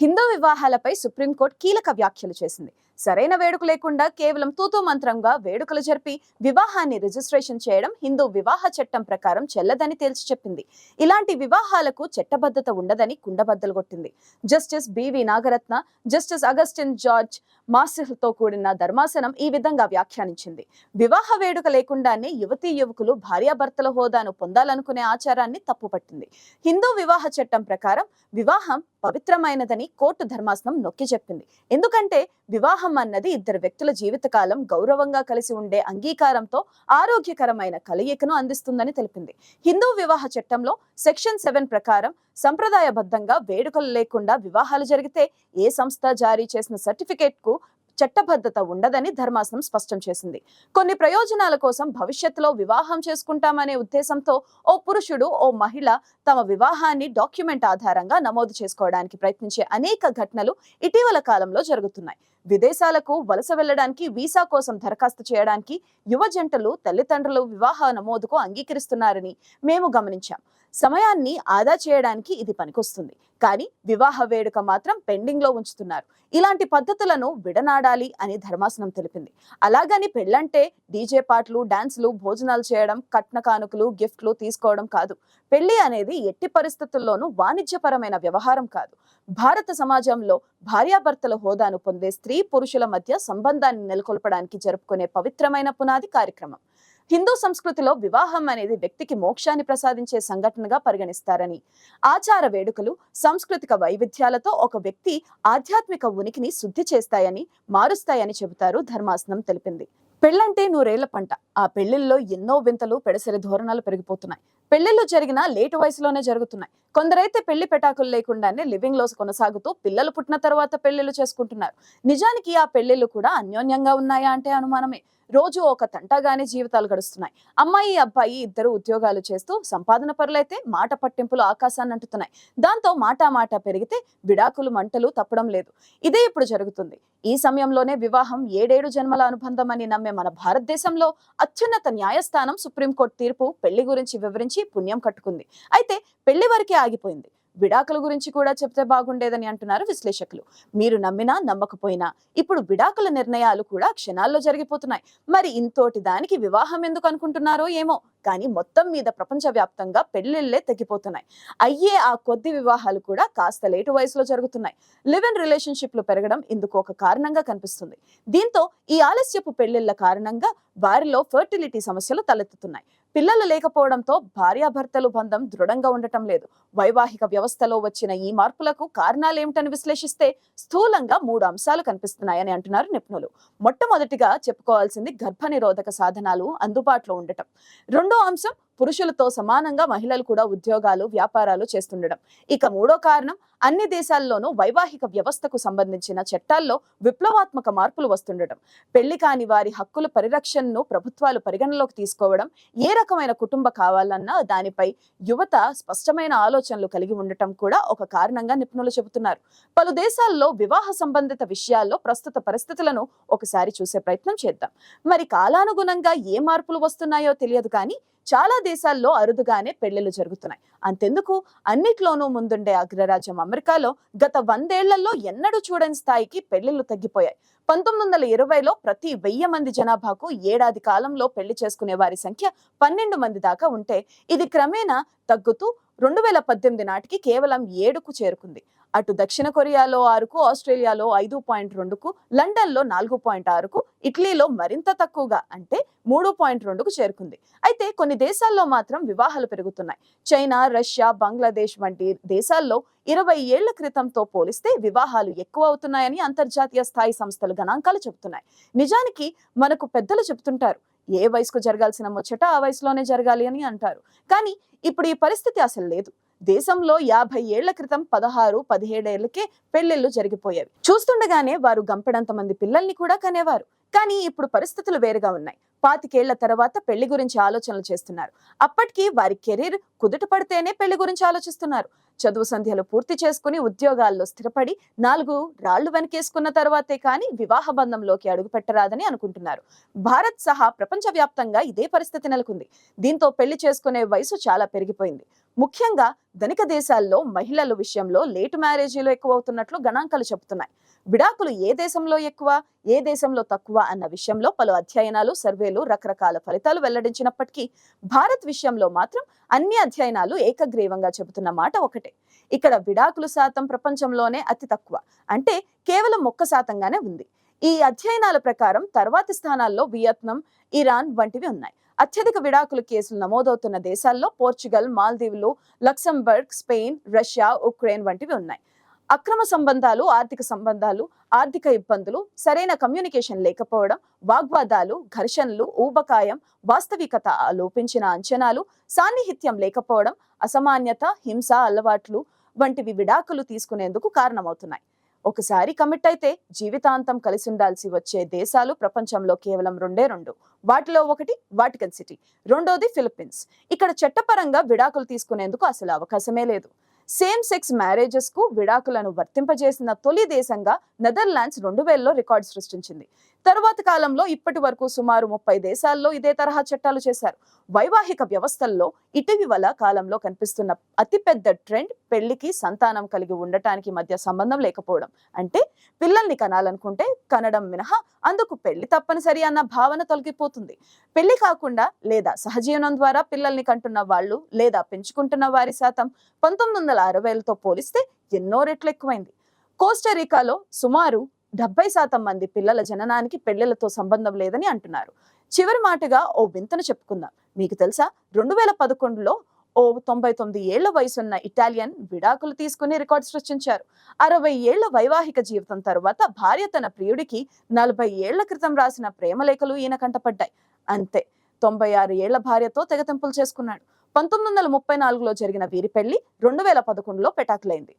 Hindu వివాహాలపై supreme court కీలక వ్యాఖ్యలు చేసింది. సరైన వేడుక లేకుండా కేవలం తూతూ మంత్రంగా వేడుకలు జరిపి వివాహాన్ని రిజిస్ట్రేషన్ చేయడం హిందూ వివాహ చట్టం ప్రకారం చెల్లదని తేల్చి చెప్పింది. ఇలాంటి వివాహాలకు చట్టబద్ధత ఉండదని కుండబద్దలు కొట్టింది. Justice B V Nagarathna justice Augustine George మాసిహ్తో కూడిన ధర్మాసనం ఈ విధంగా వ్యాఖ్యానించింది. వివాహ వేడుక లేకుండానే యువతీ యువకులు భార్యాభర్తల హోదాను పొందాలనుకునే ఆచారాన్ని తప్పుపట్టింది. హిందూ వివాహ చట్టం ప్రకారం వివాహం పవిత్రమైనదని కోర్టు ధర్మాసనం నొక్కి చెప్పింది. ఎందుకంటే వివాహం అన్నది ఇద్దరు వ్యక్తుల జీవితకాలం గౌరవంగా కలిసి ఉండే అంగీకారంతో ఆరోగ్యకరమైన కలయికను అందిస్తుందని తెలిపింది. హిందూ వివాహ చట్టంలో సెక్షన్ సెవెన్ ప్రకారం సంప్రదాయబద్ధంగా వేడుకలు లేకుండా వివాహాలు జరిగితే ఏ సంస్థ జారీ చేసిన సర్టిఫికేట్కు చట్టబద్ధత ఉండదని ధర్మాసనం స్పష్టం చేసింది. కొన్ని ప్రయోజనాల కోసం భవిష్యత్తులో వివాహం చేసుకుంటామనే ఉద్దేశంతో ఓ పురుషుడు ఓ మహిళ తమ వివాహాన్ని డాక్యుమెంట్ ఆధారంగా నమోదు చేసుకోవడానికి ప్రయత్నించే అనేక ఘటనలు ఇటీవల కాలంలో జరుగుతున్నాయి. విదేశాలకు వలస వెళ్ళడానికి వీసా కోసం దరఖాస్తు చేయడానికి యువ జంటలు తల్లిదండ్రులు వివాహ నమోదుకు అంగీకరిస్తున్నారని మేము గమనించాం. సమయాన్ని ఆదా చేయడానికి ఇది పనికొస్తుంది. కానీ వివాహ వేడుక మాత్రం పెండింగ్లో ఉంచుతున్నారు. ఇలాంటి పద్ధతులను విడనాడాలి అని ధర్మాసనం తెలిపింది. అలాగని పెళ్ళంటే డీజే పాటలు డాన్సులు భోజనాలు చేయడం కట్న కానుకలు గిఫ్ట్లు తీసుకోవడం కాదు. పెళ్ళి అనేది ఎట్టి పరిస్థితుల్లోనూ వాణిజ్యపరమైన వ్యవహారం కాదు. భారత సమాజంలో భార్యాభర్తల హోదాను పొందే స్త్రీ పురుషుల మధ్య సంబంధాన్ని నెలకొల్పడానికి జరుపుకునే పవిత్రమైన పునాది కార్యక్రమం. హిందూ సంస్కృతిలో వివాహం అనేది వ్యక్తికి మోక్షాన్ని ప్రసాదించే సంఘటనగా పరిగణిస్తారని ఆచార వేడుకలు సాంస్కృతిక వైవిధ్యాలతో ఒక వ్యక్తి ఆధ్యాత్మిక ఉనికిని శుద్ధి చేస్తాయని మారుస్తాయని చెబుతారు ధర్మాసనం తెలిపింది. పెళ్ళంటే నూరేళ్ళ పంట. ఆ పెళ్ళిల్లో ఎన్నో వింతలు పెడసరి ధోరణాలు పెరిగిపోతున్నాయి. పెళ్ళిళ్ళు జరిగిన లేటు వయసులోనే జరుగుతున్నాయి. కొందరైతే పెళ్ళి పెటాకులు లేకుండానే లివింగ్లో కొనసాగుతూ పిల్లలు పుట్టిన తర్వాత పెళ్ళిళ్ళు చేసుకుంటున్నారు. నిజానికి ఆ పెళ్ళిళ్ళు కూడా అన్యోన్యంగా ఉన్నాయా అంటే అనుమానమే. రోజు ఒక తంటగానే జీవితాలు గడుస్తున్నాయి. అమ్మాయి అబ్బాయి ఇద్దరు ఉద్యోగాలు చేస్తూ సంపాదన పరులైతే మాట పట్టింపులు ఆకాశాన్ని అంటుతున్నాయి. దాంతో మాట మాట పెరిగితే విడాకులు మంటలు తప్పడం లేదు. ఇదే ఇప్పుడు జరుగుతుంది. ఈ సమయంలోనే వివాహం ఏడేడు జన్మల అనుబంధం అని నమ్మే మన భారతదేశంలో అత్యున్నత న్యాయస్థానం సుప్రీంకోర్టు తీర్పు పెళ్ళి గురించి వివరించి పుణ్యం కట్టుకుంది. అయితే పెళ్ళి వరకే ఆగిపోయింది. విడాకుల గురించి కూడా చెప్తే బాగుండేదని అంటున్నారు విశ్లేషకులు. మీరు నమ్మినా నమ్మకపోయినా ఇప్పుడు విడాకుల నిర్ణయాలు కూడా క్షణాల్లో జరిగిపోతున్నాయి. మరి ఇంతోటి దానికి వివాహం ఎందుకు అనుకుంటున్నారో ఏమో? కానీ మొత్తం మీద ప్రపంచవ్యాప్తంగా పెళ్ళిళ్ళే తగ్గిపోతున్నాయి అయ్యే ఆ కొద్ది వివాహాలు కూడా కాస్త లేటు వయసులో జరుగుతున్నాయి. లివ్ ఇన్ రిలేషన్షిప్లు పెరగడం ఇందుకు ఒక కారణంగా కనిపిస్తుంది. దీంతో ఈ ఆలస్యపు పెళ్ళిళ్ళ కారణంగా వారిలో ఫర్టిలిటీ సమస్యలు తలెత్తుతున్నాయి. పిల్లలు లేకపోవడంతో భార్యాభర్తలు బంధం దృఢంగా ఉండటం లేదు. వైవాహిక వ్యవస్థలో వచ్చిన ఈ మార్పులకు కారణాలు ఏమిటని విశ్లేషిస్తే స్థూలంగా మూడు అంశాలు కనిపిస్తున్నాయని అంటున్నారు నిపుణులు. మొట్టమొదటిగా చెప్పుకోవాల్సింది గర్భనిరోధక సాధనాలు అందుబాటులో ఉండటం. రెండో అంశం పురుషులతో సమానంగా మహిళలు కూడా ఉద్యోగాలు వ్యాపారాలు చేస్తుండడం. ఇక మూడో కారణం అన్ని దేశాల్లోనూ వైవాహిక వ్యవస్థకు సంబంధించిన చట్టాల్లో విప్లవాత్మక మార్పులు వస్తుండటం. పెళ్ళి కాని వారి హక్కుల పరిరక్షణను ప్రభుత్వాలు పరిగణలోకి తీసుకోవడం ఏ రకమైన కుటుంబ కావాలన్నా దానిపై యువత స్పష్టమైన ఆలోచనలు కలిగి ఉండటం కూడా ఒక కారణంగా నిపుణులు చెబుతున్నారు. పలు దేశాల్లో వివాహ సంబంధిత విషయాల్లో ప్రస్తుత పరిస్థితులను ఒకసారి చూసే ప్రయత్నం చేద్దాం. మరి కాలానుగుణంగా ఏ మార్పులు వస్తున్నాయో తెలియదు కానీ చాలా దేశాల్లో అరుదుగానే పెళ్ళిళ్ళు జరుగుతున్నాయి. అంతెందుకు? అన్నిట్లోనూ ముందుండే అగ్రరాజ్యం అమెరికాలో గత వందేళ్ళలో ఎన్నడూ చూడని స్థాయికి పెళ్ళిళ్ళు తగ్గిపోయాయి. పంతొమ్మిది వందల ఇరవైలో ప్రతి వెయ్యి మంది జనాభాకు ఏడాది కాలంలో పెళ్ళి చేసుకునే వారి సంఖ్య పన్నెండు మంది దాకా ఉంటే ఇది క్రమేణా తగ్గుతూ రెండు వేల పద్దెనిమిది నాటికి కేవలం ఏడుకు చేరుకుంది. అటు దక్షిణ కొరియాలో ఆరుకు ఆస్ట్రేలియాలో ఐదు పాయింట్ రెండుకు లండన్లో నాలుగు పాయింట్ ఆరుకు ఇటలీలో మరింత తక్కువగా అంటే మూడు పాయింట్ రెండుకు చేరుకుంది. అయితే కొన్ని దేశాల్లో మాత్రం వివాహాలు పెరుగుతున్నాయి. చైనా రష్యా బంగ్లాదేశ్ వంటి దేశాల్లో ఇరవై ఏళ్ళ క్రితంతో పోలిస్తే వివాహాలు ఎక్కువ అవుతున్నాయని అంతర్జాతీయ స్థాయి సంస్థలు గణాంకాలు చెబుతున్నాయి. నిజానికి మనకు పెద్దలు చెబుతుంటారు ఏ వయసుకు జరగాల్సిన ముచ్చట ఆ వయసులోనే జరగాలి అని అంటారు. కానీ ఇప్పుడు ఈ పరిస్థితి అసలు లేదు. దేశంలో యాభై ఏళ్ళ క్రితం పదహారు పదిహేడేళ్ళకే పెళ్ళిళ్ళు జరిగిపోయేవి. చూస్తుండగానే వారు గంపెడంత మంది పిల్లల్ని కూడా కనేవారు. కానీ ఇప్పుడు పరిస్థితులు వేరుగా ఉన్నాయి. పాతికేళ్ళ తర్వాత పెళ్ళి గురించి ఆలోచనలు చేస్తున్నారు. అప్పటికి వారి కెరీర్ కుదుట పడితేనే పెళ్ళి గురించి ఆలోచిస్తున్నారు. చదువు సంధ్యలు పూర్తి చేసుకుని ఉద్యోగాల్లో స్థిరపడి నాలుగు రాళ్ళు వెనకేసుకున్న తర్వాతే కానీ వివాహ బంధంలోకి అడుగుపెట్టరాదని అనుకుంటున్నారు. భారత్ సహా ప్రపంచవ్యాప్తంగా ఇదే పరిస్థితి నెలకొంది. దీంతో పెళ్ళి చేసుకునే వయసు చాలా పెరిగిపోయింది. ముఖ్యంగా ధనిక దేశాల్లో మహిళల విషయంలో లేటు మ్యారేజీలు ఎక్కువ అవుతున్నట్లు గణాంకాలు చెబుతున్నాయి. విడాకులు ఏ దేశంలో ఎక్కువ ఏ దేశంలో తక్కువ అన్న విషయంలో పలు అధ్యయనాలు సర్వేలు రకరకాల ఫలితాలు వెల్లడించినప్పటికీ భారత్ విషయంలో మాత్రం అన్ని అధ్యయనాలు ఏకగ్రీవంగా చెబుతున్న మాట ఒకటే. ఇక్కడ విడాకులు శాతం ప్రపంచంలోనే అతి తక్కువ. అంటే కేవలం ఒక్క శాతంగానే ఉంది. ఈ అధ్యయనాల ప్రకారం తర్వాతి స్థానాల్లో వియత్నాం ఇరాన్ వంటివి ఉన్నాయి. అత్యధిక విడాకుల కేసులు నమోదవుతున్న దేశాల్లో పోర్చుగల్ మాల్దీవులు లక్సంబర్గ్ స్పెయిన్ రష్యా ఉక్రెయిన్ వంటివి ఉన్నాయి. అక్రమ సంబంధాలు ఆర్థిక సంబంధాలు ఆర్థిక ఇబ్బందులు సరైన కమ్యూనికేషన్ లేకపోవడం వాగ్వాదాలు ఘర్షణలు ఊబకాయం వాస్తవికత లోపించిన అంచనాలు సాన్నిహిత్యం లేకపోవడం అసమాన్యత హింస అలవాట్లు వంటివి విడాకులు తీసుకునేందుకు కారణమవుతున్నాయి. ఒకసారి కమిట్ అయితే జీవితాంతం కలిసి ఉండాల్సి వచ్చే దేశాలు ప్రపంచంలో కేవలం రెండే రెండు. వాటిలో ఒకటి వాటికన్ సిటీ రెండోది ఫిలిప్పీన్స్ ఇక్కడ చట్టపరంగా విడాకులు తీసుకునేందుకు అసలు అవకాశమే లేదు. సేమ్ సెక్స్ మ్యారేజెస్కు విడాకులను వర్తింపజేసిన తొలి దేశంగా నెదర్లాండ్స్ రెండు వేలలో రికార్డు సృష్టించింది. తరువాత కాలంలో ఇప్పటి వరకు సుమారు ముప్పై దేశాల్లో ఇదే తరహా చట్టాలు చేశారు. వైవాహిక వ్యవస్థల్లో ఇటీవల కాలంలో కనిపిస్తున్న అతిపెద్ద ట్రెండ్ పెళ్ళికి సంతానం కలిగి ఉండటానికి మధ్య సంబంధం లేకపోవడం. అంటే పిల్లల్ని కనాలనుకుంటే కనడం మినహా అందుకు పెళ్ళి తప్పనిసరి అన్న భావన తొలగిపోతుంది. పెళ్ళి కాకుండా లేదా సహజీవనం ద్వారా పిల్లల్ని కంటున్న వాళ్ళు లేదా పెంచుకుంటున్న వారి శాతం పంతొమ్మిది వందల అరవైలతో పోలిస్తే ఎన్నో రెట్లు ఎక్కువైంది. కోస్టరికాలో సుమారు డెబ్బై శాతం మంది పిల్లల జననానికి పెళ్ళిలతో సంబంధం లేదని అంటున్నారు. చివరి మాటగా ఓ వింతను చెప్పుకుందాం. మీకు తెలుసా? రెండు వేల పదకొండులో ఓ తొంభై తొమ్మిది ఏళ్ళ వయసున్న ఇటాలియన్ విడాకులు తీసుకుని రికార్డు సృష్టించారు. అరవై ఏళ్ళ వైవాహిక జీవితం తరువాత భార్య తన ప్రియుడికి నలభై ఏళ్ళ క్రితం రాసిన ప్రేమలేఖలు ఈయన కంటపడ్డాయి. అంతే తొంభై ఆరు ఏళ్ళ భార్యతో తెగతెంపులు చేసుకున్నాడు. పంతొమ్మిది వందల ముప్పై నాలుగులో జరిగిన వీరి పెళ్ళి రెండు వేల పదకొండులో పెటాకులైంది.